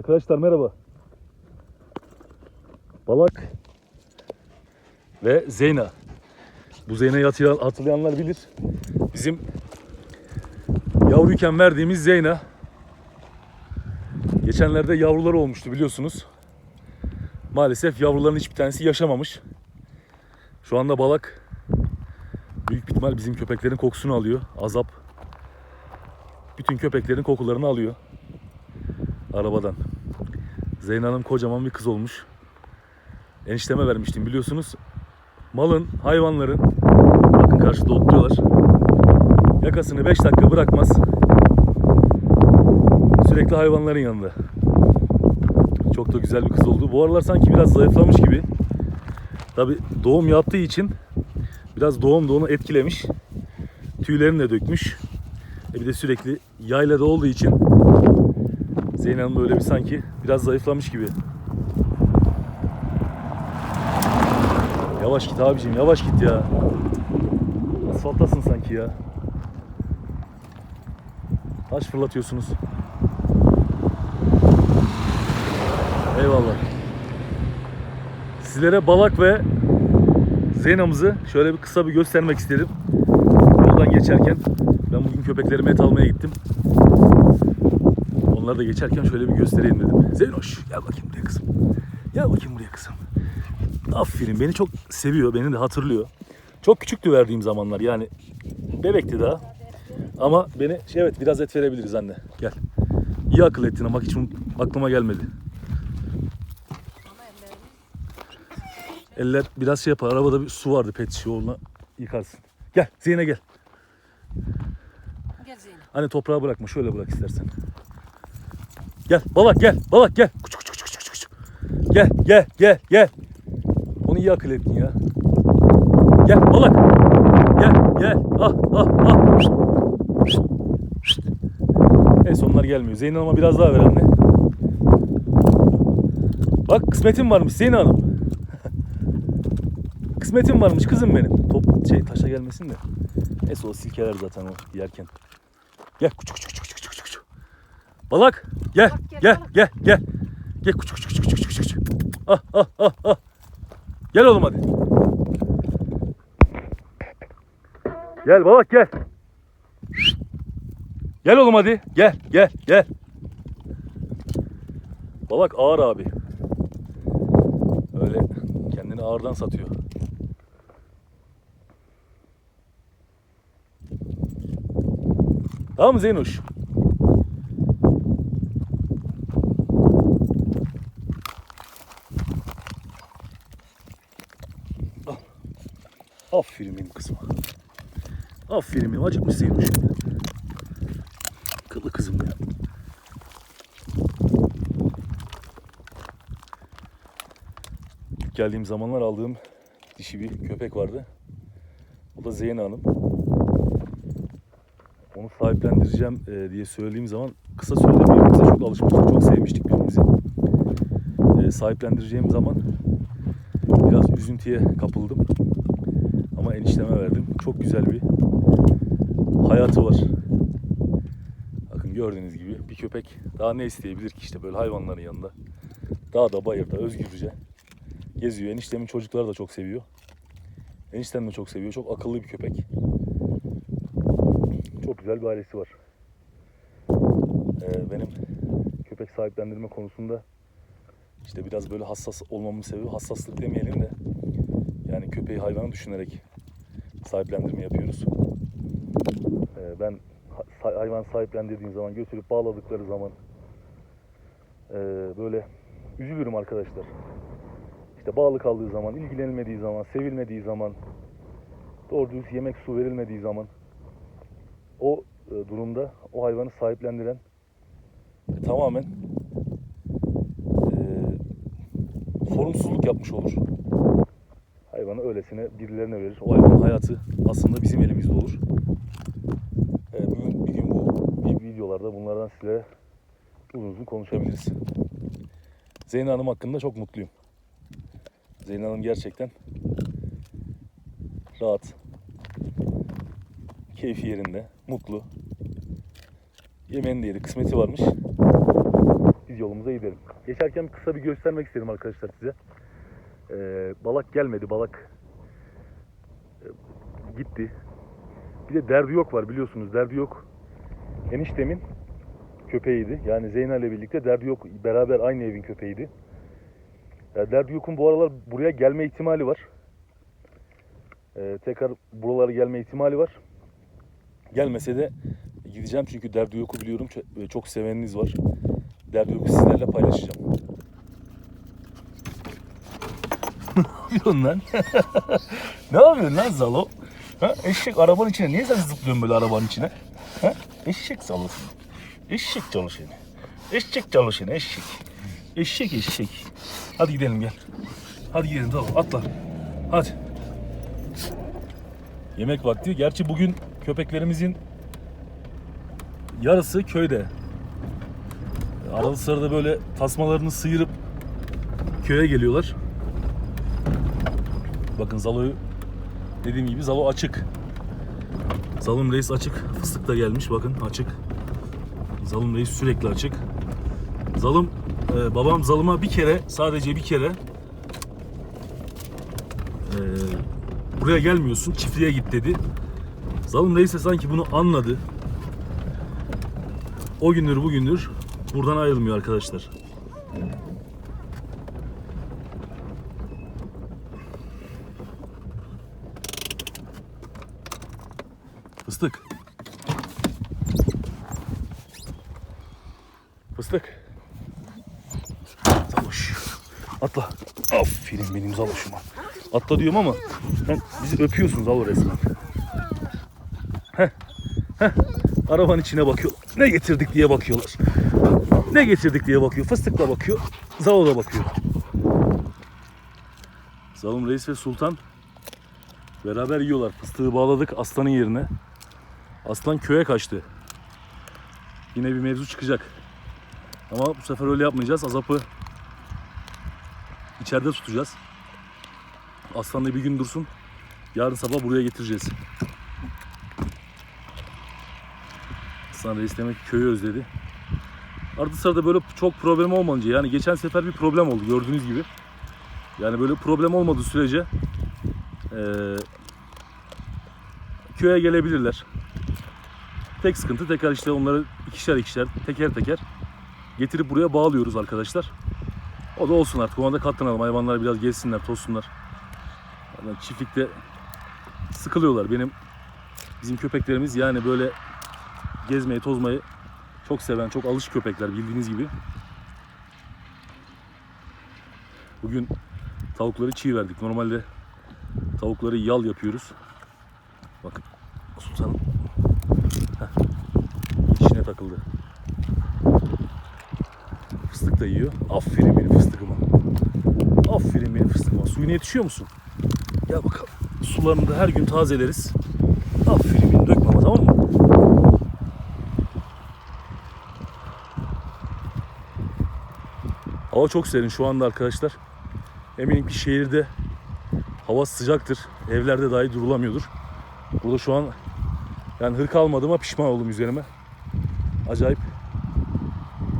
Arkadaşlar merhaba. Balak ve Zeyna. Bu Zeyna'yı hatırlayan- hatırlayanlar bilir. Bizim yavruyken verdiğimiz Zeyna. Geçenlerde yavruları olmuştu biliyorsunuz. Maalesef yavruların hiçbir tanesi yaşamamış. Şu anda balak büyük ihtimal bizim köpeklerin kokusunu alıyor. Azap. Bütün köpeklerin kokularını alıyor. Arabadan. Zeynep Hanım kocaman bir kız olmuş. Enişteme vermiştim biliyorsunuz. Malın, hayvanların bakın karşıda otluyorlar. Yakasını 5 dakika bırakmaz. Sürekli hayvanların yanında. Çok da güzel bir kız oldu. Bu aralar sanki biraz zayıflamış gibi. Tabi doğum yaptığı için biraz doğum da onu etkilemiş. Tüylerini de dökmüş. E bir de sürekli yaylada olduğu için Zeynep Hanım böyle bir sanki biraz zayıflamış gibi. Yavaş git abicim yavaş git ya. Asfalttasın sanki ya. Taş fırlatıyorsunuz. Eyvallah. Sizlere Balak ve Zeyna'mızı şöyle bir kısa bir göstermek istedim. Yoldan geçerken ben bugün köpeklerime et almaya gittim. Onları da geçerken şöyle bir göstereyim dedim. Zeynoş gel bakayım buraya kızım. Gel bakayım buraya kızım. Aferin beni çok seviyor. Beni de hatırlıyor. Çok küçüktü verdiğim zamanlar yani bebekti daha. Ama beni şey evet biraz et verebiliriz anne. Gel. İyi akıl ettin ama hiç aklıma gelmedi. Eller biraz şey yapar. Arabada bir su vardı pet şişe yıkarsın. Gel Zeyne gel. Gel Zeynep. Hani toprağa bırakma şöyle bırak istersen. Gel balak gel balak gel. Kuç, kuç, kuç, kuç, kuç, kuç. Gel gel gel gel. Onu iyi akıl ettin ya. Gel balak. Gel gel. Ah ah ah. Neyse onlar gelmiyor. Zeynep Hanım'a biraz daha ver anne. Bak kısmetim varmış Zeynep Hanım. kısmetim varmış kızım benim. Top şey taşa gelmesin de. Neyse o silkeler zaten o yerken. Gel kuçu kuçu kuçu. Balak gel Bak, gel, gel balak. gel gel. Gel kuçu kuçu kuçu kuçu kuçu kuçu. Ah ah ah ah. Gel oğlum hadi. Gel balak gel. Gel oğlum hadi. Gel gel gel. Balak ağır abi. Öyle kendini ağırdan satıyor. Tamam mı Zeynoş? Aferin benim kızıma. Aferin benim. Acıkmış Zeynoş. Kıllı kızım ya. Geldiğim zamanlar aldığım dişi bir köpek vardı. O da Zeyna Hanım onu sahiplendireceğim e, diye söylediğim zaman kısa sürede birbirimize çok alışmıştık, çok sevmiştik birbirimizi. E, sahiplendireceğim zaman biraz üzüntüye kapıldım. Ama enişteme verdim. Çok güzel bir hayatı var. Bakın gördüğünüz gibi bir köpek daha ne isteyebilir ki işte böyle hayvanların yanında. Dağda, bayırda, özgürce geziyor. Eniştemin çocukları da çok seviyor. Eniştem de çok seviyor. Çok akıllı bir köpek. Çok güzel bir ailesi var. Ee, benim köpek sahiplendirme konusunda işte biraz böyle hassas olmamın sebebi hassaslık demeyelim de yani köpeği hayvanı düşünerek sahiplendirme yapıyoruz. Ee, ben ha- hayvan sahiplendirdiğim zaman götürüp bağladıkları zaman ee, böyle üzülürüm arkadaşlar. İşte bağlı kaldığı zaman, ilgilenilmediği zaman, sevilmediği zaman, doğru dürüst yemek su verilmediği zaman o e, durumda o hayvanı sahiplendiren e, tamamen e, sorumsuzluk yapmış olur. Hayvanı öylesine birilerine verir. O hayvanın hayatı aslında bizim elimizde olur. E, bugün bir gün bu bir videolarda bunlardan sizlere uzun uzun konuşabiliriz. Zeynep Hanım hakkında çok mutluyum. Zeynep Hanım gerçekten rahat, keyfi yerinde, mutlu. Yemeğini de yedi, kısmeti varmış. biz yolumuza gidelim. Geçerken kısa bir göstermek istedim arkadaşlar size. Ee, balak gelmedi. Balak e, gitti. Bir de derdi yok var biliyorsunuz. Derdi yok. Eniştemin köpeğiydi. Yani Zeyna ile birlikte derdi yok. Beraber aynı evin köpeğiydi. Ya derdi yokun bu aralar buraya gelme ihtimali var. Ee, tekrar buralara gelme ihtimali var. Gelmese de gideceğim çünkü derdi yoku biliyorum. Çok, çok seveniniz var. Derdi yoku sizlerle paylaşacağım. Ne yapıyorsun lan? ne yapıyorsun lan Zalo? Ha? Eşek arabanın içine. Niye sen zıplıyorsun böyle arabanın içine? Ha? Eşek Zalo'sun. Eşek çalışanı. Eşek çalışanı eşek. Eşek eşek. Hadi gidelim gel. Hadi gidelim Zalo atla. Hadi. Yemek vakti. Gerçi bugün köpeklerimizin yarısı köyde. Arada sırada böyle tasmalarını sıyırıp köye geliyorlar. Bakın Zalo'yu dediğim gibi Zalo açık. Zalım Reis açık. Fıstık da gelmiş bakın açık. Zalım Reis sürekli açık. Zalım e, babam Zalım'a bir kere sadece bir kere e, buraya gelmiyorsun çiftliğe git dedi. Zalım Reis de sanki bunu anladı. O gündür bugündür buradan ayrılmıyor arkadaşlar. Fıstık. Fıstık. Zaloş. Atla. Aferin benim Zaloş'uma. Atla diyorum ama sen bizi öpüyorsun Zalo resmen. Heh. Heh. Arabanın içine bakıyor. Ne getirdik diye bakıyorlar. Ne getirdik diye bakıyor. Fıstık da bakıyor. Zalo da bakıyor. Zalım Reis ve Sultan beraber yiyorlar. Fıstığı bağladık aslanın yerine. Aslan köye kaçtı. Yine bir mevzu çıkacak. Ama bu sefer öyle yapmayacağız. Azap'ı içeride tutacağız. Aslan da bir gün dursun. Yarın sabah buraya getireceğiz. Aslan Reis demek köyü özledi. Arada sırada böyle çok problem olmayınca yani geçen sefer bir problem oldu gördüğünüz gibi. Yani böyle problem olmadığı sürece eee, köye gelebilirler. Tek sıkıntı tekrar işte onları ikişer ikişer teker teker getirip buraya bağlıyoruz arkadaşlar. O da olsun artık ona da katlanalım. Hayvanlar biraz gezsinler, tozsunlar. Yani çiftlikte sıkılıyorlar. Benim bizim köpeklerimiz yani böyle gezmeyi, tozmayı çok seven, çok alış köpekler bildiğiniz gibi. Bugün tavukları çiğ verdik. Normalde tavukları yal yapıyoruz. Bakın Sultanım takıldı. Fıstık da yiyor. Aferin benim fıstıkıma. Aferin benim fıstıkıma. Suyuna yetişiyor musun? Gel bakalım. Sularını da her gün tazeleriz. Aferin benim dökme ama tamam mı? Hava çok serin şu anda arkadaşlar. Eminim ki şehirde hava sıcaktır. Evlerde dahi durulamıyordur. Burada şu an yani hırka almadığıma pişman oldum üzerime. Acayip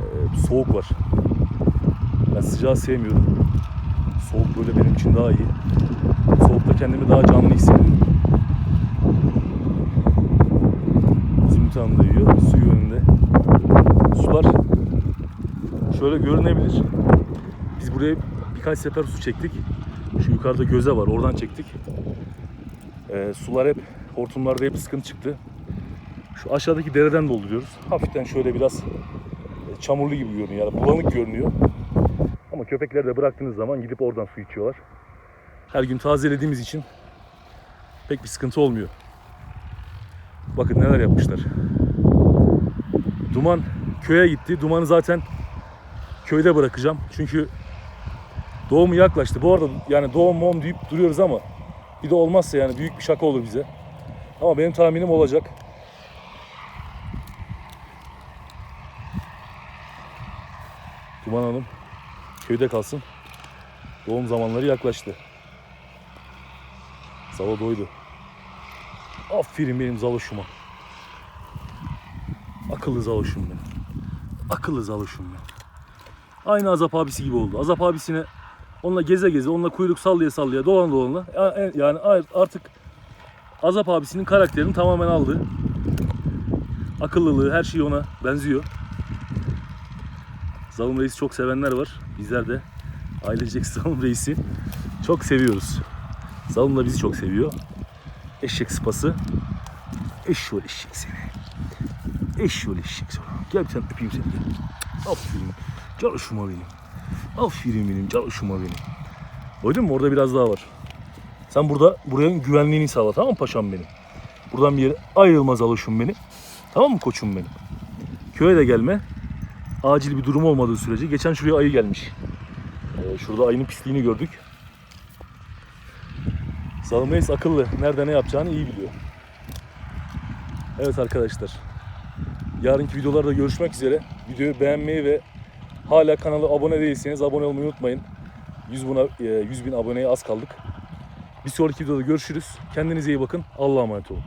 e, soğuk var. Ben sıcağı sevmiyorum. Soğuk böyle benim için daha iyi. Soğukta kendimi daha canlı hissediyorum. Zümrüt da yiyor. Suyu önünde. Sular şöyle görünebilir. Biz buraya birkaç sefer su çektik. Şu yukarıda göze var. Oradan çektik. E, sular hep hortumlarda hep sıkıntı çıktı. Şu aşağıdaki dereden dolduruyoruz. Hafiften şöyle biraz e, çamurlu gibi görünüyor. Yani bulanık görünüyor. Ama köpekleri de bıraktığınız zaman gidip oradan su içiyorlar. Her gün tazelediğimiz için pek bir sıkıntı olmuyor. Bakın neler yapmışlar. Duman köye gitti. Dumanı zaten köyde bırakacağım. Çünkü doğumu yaklaştı. Bu arada yani doğum mom deyip duruyoruz ama bir de olmazsa yani büyük bir şaka olur bize. Ama benim tahminim olacak. Duman Hanım köyde kalsın. Doğum zamanları yaklaştı. Zalo doydu. Aferin benim zaloşuma. Akıllı zaloşum benim. Akıllı zaloşum benim. Aynı Azap abisi gibi oldu. Azap abisine onunla geze geze, onunla kuyruk sallaya sallaya, dolan dolana ya- yani artık Azap abisinin karakterini tamamen aldı. Akıllılığı, her şey ona benziyor. Zalım Reis'i çok sevenler var. Bizler de ailecek Zalım Reis'i çok seviyoruz. Zalım da bizi çok seviyor. Eşek sıpası. Eşşoğlu eşek seni. Eşşoğlu eşek seni. Gel sen öpeyim seni. Gel. Aferin. Çalışma benim. Aferin benim. Çalışma benim. Gördün mü? Orada biraz daha var. Sen burada buranın güvenliğini sağla tamam mı paşam benim? Buradan bir yere ayrılmaz alışım benim. Tamam mı koçum benim? Köye de gelme. Acil bir durum olmadığı sürece. Geçen şuraya ayı gelmiş. Ee, şurada ayının pisliğini gördük. Salım Reis akıllı. Nerede ne yapacağını iyi biliyor. Evet arkadaşlar. Yarınki videolarda görüşmek üzere. Videoyu beğenmeyi ve hala kanala abone değilseniz abone olmayı unutmayın. 100 buna, e, 100 bin aboneye az kaldık. Bir sonraki videoda görüşürüz. Kendinize iyi bakın. Allah'a emanet olun.